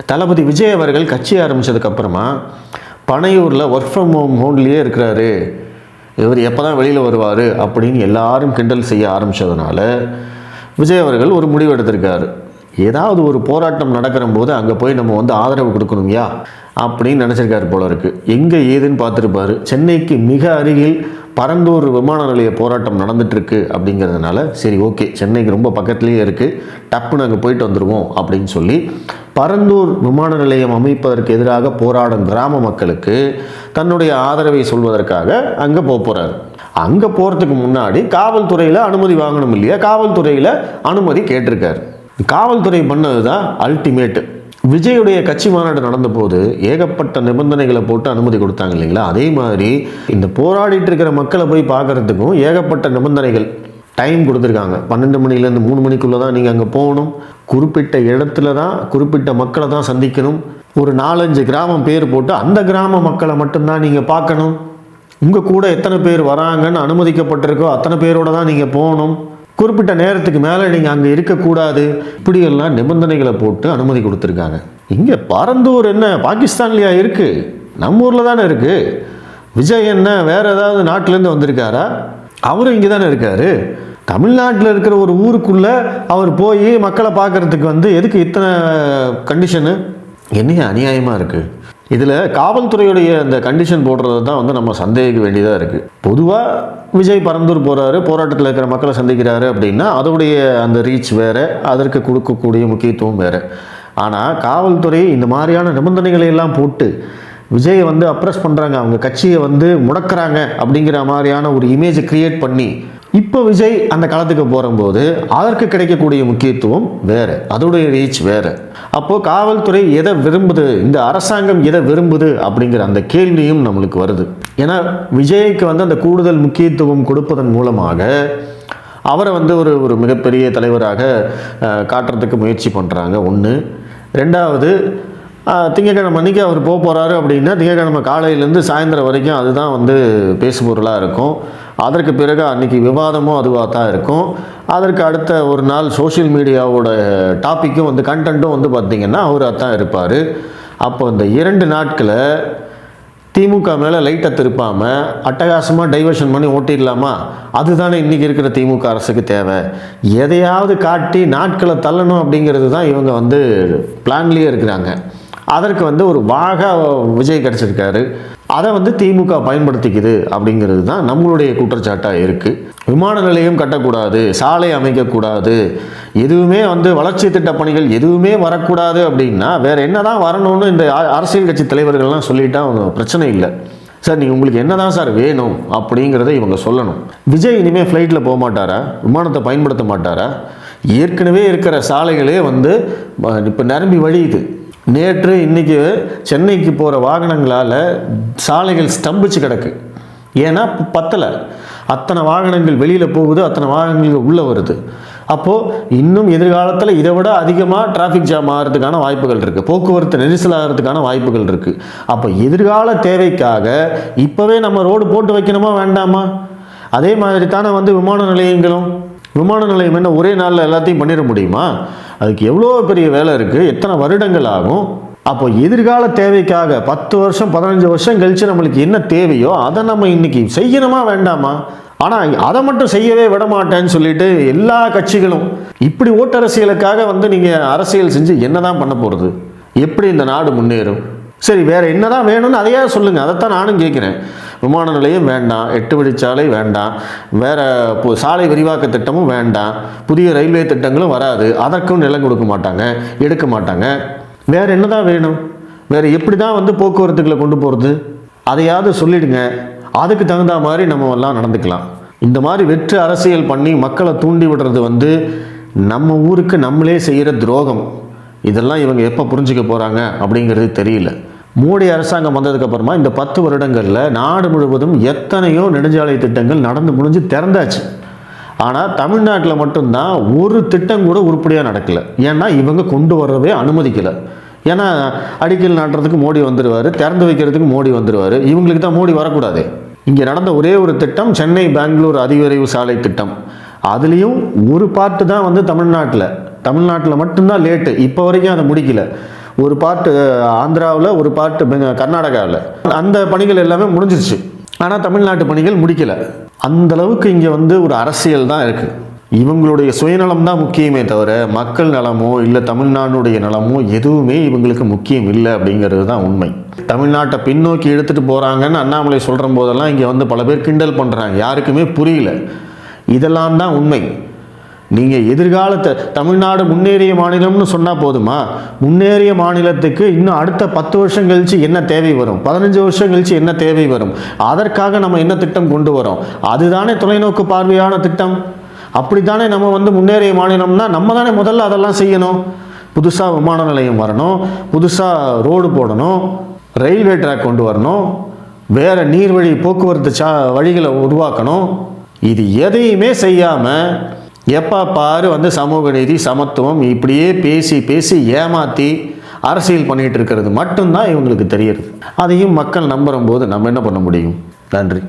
தளபதி விஜய் அவர்கள் கட்சி ஆரம்பித்ததுக்கப்புறமா பனையூரில் ஒர்க் ஃப்ரம் ஹோம் ஹோம்லேயே இருக்கிறாரு. இவர் எப்போ தான் வெளியில் வருவார் அப்படின்னு எல்லாரும் கிண்டல் செய்ய ஆரம்பித்ததுனால விஜய் அவர்கள் ஒரு முடிவு எடுத்திருக்காரு. ஏதாவது ஒரு போராட்டம் நடக்கிற போது அங்கே போய் நம்ம வந்து ஆதரவு கொடுக்கணும்யா அப்படின்னு நினச்சிருக்காரு போல இருக்குது எங்கே ஏதுன்னு பார்த்துருப்பாரு. சென்னைக்கு மிக அருகில் பரந்தூர் விமான நிலைய போராட்டம் நடந்துட்டு அப்படிங்கிறதுனால சரி ஓகே சென்னைக்கு ரொம்ப பக்கத்துலேயே இருக்குது டப்புன்னு அங்கே போயிட்டு வந்துடுவோம் அப்படின்னு சொல்லி பரந்தூர் விமான நிலையம் அமைப்பதற்கு எதிராக போராடும் கிராம மக்களுக்கு தன்னுடைய ஆதரவை சொல்வதற்காக அங்கே போக போகிறார் அங்கே போகிறதுக்கு முன்னாடி காவல்துறையில் அனுமதி வாங்கணும் இல்லையா? காவல்துறையில் அனுமதி கேட்டிருக்கார். காவல்துறை பண்ணது தான் அல்டிமேட்டு விஜயுடைய கட்சி மாநாடு நடந்த போது ஏகப்பட்ட நிபந்தனைகளை போட்டு அனுமதி கொடுத்தாங்க இல்லைங்களா? அதே மாதிரி இந்த போராடிட்டு இருக்கிற மக்களை போய் பார்க்கறதுக்கும் ஏகப்பட்ட நிபந்தனைகள் டைம் கொடுத்துருக்காங்க. பன்னெண்டு மணிலேருந்து மூணு மணிக்குள்ளே தான் நீங்கள் அங்கே போகணும். குறிப்பிட்ட இடத்துல தான் குறிப்பிட்ட மக்களை தான் சந்திக்கணும். ஒரு நாலஞ்சு கிராமம் பேர் போட்டு அந்த கிராம மக்களை மட்டும்தான் நீங்கள் பார்க்கணும். உங்கள் கூட எத்தனை பேர் வராங்கன்னு அனுமதிக்கப்பட்டிருக்கோ அத்தனை பேரோட தான் நீங்கள் போகணும். குறிப்பிட்ட நேரத்துக்கு மேலே நீங்கள் அங்கே இருக்கக்கூடாது. இப்படியெல்லாம் நிபந்தனைகளை போட்டு அனுமதி கொடுத்துருக்காங்க. இங்கே பரந்தூர் என்ன பாகிஸ்தான்லையா இருக்குது நம்ம ஊரில் தானே இருக்குது விஜய் என்ன வேறு ஏதாவது நாட்டிலேருந்து வந்திருக்காரா? அவரும் இங்கே தானே இருக்காரு. தமிழ்நாட்டில் இருக்கிற ஒரு ஊருக்குள்ளே அவர் போய் மக்களை பார்க்கறதுக்கு வந்து எதுக்கு இத்தனை கண்டிஷனு என்னைய அநியாயமாக இருக்குது இதில் காவல்துறையுடைய அந்த கண்டிஷன் போடுறது தான் வந்து நம்ம சந்தேகிக்க வேண்டியதாக இருக்குது பொதுவாக விஜய் பரந்தூர் போகிறாரு போராட்டத்தில் இருக்கிற மக்களை சந்திக்கிறாரு அப்படின்னா அதோடைய அந்த ரீச் வேறு அதற்கு கொடுக்கக்கூடிய முக்கியத்துவம் வேறு. ஆனால் காவல்துறை இந்த மாதிரியான நிபந்தனைகளை எல்லாம் போட்டு விஜயை வந்து அப்ரஸ் பண்ணுறாங்க அவங்க கட்சியை வந்து முடக்கிறாங்க அப்படிங்கிற மாதிரியான ஒரு இமேஜை க்ரியேட் பண்ணி இப்போ விஜய் அந்த களத்துக்கு போகும்போது அதற்கு கிடைக்கக்கூடிய முக்கியத்துவம் வேறு. அதோடைய ரீச் வேறு. அப்போது காவல்துறை எதை விரும்புது? இந்த அரசாங்கம் எதை விரும்புது? அப்படிங்கிற அந்த கேள்வியும் நம்மளுக்கு வருது. ஏன்னா விஜய்க்கு வந்து அந்த கூடுதல் முக்கியத்துவம் கொடுப்பதன் மூலமாக அவரை வந்து ஒரு ஒரு மிகப்பெரிய தலைவராக காட்டுறதுக்கு முயற்சி பண்ணுறாங்க ஒன்று ரெண்டாவது திங்கக்கிழமை அன்றைக்கி அவர் போக போகிறாரு அப்படின்னா திங்கக்கிழமை காலையிலேருந்து சாயந்தரம் வரைக்கும் அதுதான் வந்து பேசுபொருளாக இருக்கும். அதற்கு பிறகு அன்றைக்கி விவாதமும் அதுவாக தான் இருக்கும். அதற்கு அடுத்த ஒரு நாள் சோஷியல் மீடியாவோட டாப்பிக்கும் வந்து கண்டென்ட்டும் வந்து பார்த்திங்கன்னா அவர் அதான் இருப்பார். அப்போ இந்த இரண்டு நாட்களை திமுக மேலே லைட்டை திருப்பாமல் அட்டகாசமாக டைவர்ஷன் பண்ணி ஓட்டிடலாமா? அதுதானே இன்றைக்கி இருக்கிற திமுக அரசுக்கு தேவை. எதையாவது காட்டி நாட்களை தள்ளணும் அப்படிங்கிறது தான் இவங்க வந்து பிளான்லேயே இருக்கிறாங்க. அதற்கு வந்து ஒரு வாக விஜய் கிடச்சிருக்காரு. அதை வந்து திமுக பயன்படுத்திக்குது அப்படிங்கிறது தான் நம்மளுடைய குற்றச்சாட்டாக இருக்குது விமான நிலையம் கட்டக்கூடாது சாலை அமைக்கக்கூடாது எதுவுமே வந்து வளர்ச்சி திட்ட பணிகள் எதுவுமே வரக்கூடாது அப்படின்னா வேற என்னதான் வரணும்னு இந்த அரசியல் கட்சி தலைவர்கள்லாம் சொல்லிட்டா ஒண்ணும் பிரச்சனை இல்லை. சார் நீங்கள் உங்களுக்கு என்னதான் சார் வேணும் அப்படிங்கிறத இவங்க சொல்லணும். விஜய் இனிமேல் ஃப்ளைட்டில் போக மாட்டாரா? விமானத்தை பயன்படுத்த மாட்டாரா? ஏற்கனவே இருக்கிற சாலைகளே வந்து இப்போ நிரம்பி வழியுது. நேற்று இன்றைக்கி சென்னைக்கு போகிற வாகனங்களால் சாலைகள் ஸ்தம்பிச்சு கிடக்கு. ஏன்னா பத்தலை. அத்தனை வாகனங்கள் வெளியில் போகுது அத்தனை வாகனங்கள் உள்ளே வருது. அப்போது இன்னும் எதிர்காலத்தில் இதை விட அதிகமாக டிராஃபிக் ஜாம் ஆகிறதுக்கான வாய்ப்புகள் இருக்குது போக்குவரத்து நெரிசல் ஆகிறதுக்கான வாய்ப்புகள் இருக்குது அப்போ எதிர்கால தேவைக்காக இப்போவே நம்ம ரோடு போட்டு வைக்கணுமா வேண்டாமா? அதே மாதிரி தானே வந்து விமான நிலையங்களும். விமான நிலையம் என்ன ஒரே நாளில் எல்லாத்தையும் பண்ணிட முடியுமா? அதுக்கு எவ்வளோ பெரிய வேலை இருக்குது எத்தனை வருடங்கள் ஆகும்? அப்போ எதிர்கால தேவைக்காக பத்து வருஷம் பதினஞ்சு வருஷம் கழிச்சு நம்மளுக்கு என்ன தேவையோ அதை நம்ம இன்னைக்கு செய்யணுமா வேண்டாமா? ஆனால் அதை மட்டும் செய்யவே விட மாட்டேன்னு சொல்லிட்டு எல்லா கட்சிகளும் இப்படி ஓட்டரசியலுக்காக வந்து நீங்கள் அரசியல் செஞ்சு என்னதான் பண்ண போகிறது எப்படி இந்த நாடு முன்னேறும்? சரி வேறு என்ன தான் வேணும்னு அதையாக சொல்லுங்கள் அதைத்தான் நானும் கேட்குறேன் விமான நிலையம் வேண்டாம். எட்டு வழிச்சாலை வேண்டாம். வேற இப்போ சாலை விரிவாக்க திட்டமும் வேண்டாம். புதிய ரயில்வே திட்டங்களும் வராது. அதற்கும் நிலம் கொடுக்க மாட்டாங்க. எடுக்க மாட்டாங்க. வேற என்னதான் வேணும்? வேற எப்படி தான் வந்து போக்குவரத்துக்களை கொண்டு போகிறது அதையாவது சொல்லிடுங்க. அதுக்கு தகுந்த மாதிரி நம்ம எல்லாம் நடந்துக்கலாம். இந்த மாதிரி வெற்று அரசியல் பண்ணி மக்களை தூண்டி விடுறது வந்து நம்ம ஊருக்கு நம்மளே செய்கிற துரோகம். இதெல்லாம் இவங்க எப்போ புரிஞ்சுக்க போகிறாங்க அப்படிங்கிறது தெரியல. மோடி அரசாங்கம் வந்ததுக்கப்புறமா இந்த பத்து வருடங்களில் நாடு முழுவதும் எத்தனையோ நெடுஞ்சாலை திட்டங்கள் நடந்து முடிஞ்சு திறந்தாச்சு. ஆனால் தமிழ்நாட்டில் மட்டும்தான் ஒரு திட்டம் கூட உருப்படியாக நடக்கலை. ஏன்னா இவங்க கொண்டு வரவே அனுமதிக்கலை. ஏன்னா அடிக்கல் நாட்டுறதுக்கு மோடி வந்துடுவார் திறந்து வைக்கிறதுக்கு மோடி வந்துடுவார் இவங்களுக்கு தான் மோடி வரக்கூடாது. இங்கே நடந்த ஒரே ஒரு திட்டம் சென்னை பெங்களூர் அதிவிரைவு சாலை திட்டம். அதுலேயும் ஒரு பார்ட்டு தான் வந்து தமிழ்நாட்டில். தமிழ்நாட்டில் மட்டும்தான் லேட்டு. இப்போ வரைக்கும் அதை முடிக்கல. ஒரு பாட்டு ஆந்திராவில் ஒரு பாட்டு கர்நாடகாவில். அந்த பணிகள் எல்லாமே முடிஞ்சிருச்சு. ஆனால் தமிழ்நாட்டு பணிகள் முடிக்கலை. அந்த அளவுக்கு இங்கே வந்து ஒரு அரசியல் தான் இருக்குது இவங்களுடைய சுயநலம் தான் முக்கியமே தவிர மக்கள் நலமோ இல்லை தமிழ்நாடுடைய நலமோ எதுவுமே இவங்களுக்கு முக்கியம் இல்லை அப்படிங்கிறது தான் உண்மை. தமிழ்நாட்டை பின்னோக்கி எடுத்துகிட்டு போகிறாங்கன்னு அண்ணாமலை சொல்கிற போதெல்லாம் இங்கே வந்து பல பேர் கிண்டல் பண்ணுறாங்க யாருக்குமே புரியல. இதெல்லாம் தான் உண்மை. நீங்கள் எதிர்காலத்தை தமிழ்நாடு முன்னேறிய மாநிலம்னு சொன்னால் போதுமா? முன்னேறிய மாநிலத்துக்கு இன்னும் அடுத்த பத்து வருஷம் கழித்து என்ன தேவை வரும்? பதினஞ்சு வருஷம் கழித்து என்ன தேவை வரும்? அதற்காக நம்ம என்ன திட்டம் கொண்டு வரோம்? அதுதானே தொலைநோக்கு பார்வையான திட்டம். அப்படித்தானே நம்ம வந்து முன்னேறிய மாநிலம்னா நம்ம தானே முதல்ல அதெல்லாம் செய்யணும். புதுசாக விமான நிலையம் வரணும் புதுசாக ரோடு போடணும் ரயில்வே ட்ராக் கொண்டு வரணும் வேறு நீர்வழி போக்குவரத்து சா வழிகளை உருவாக்கணும். இது எதையுமே செய்யாமல் எப்போ பாரு வந்து சமூக நீதி சமத்துவம் இப்படியே பேசி பேசி ஏமாற்றி அரசியல் பண்ணிகிட்டு இருக்கிறது மட்டும்தான் இவங்களுக்கு தெரியுது அதையும் மக்கள் நம்புகிற போது நம்ம என்ன பண்ண முடியும்? நன்றி.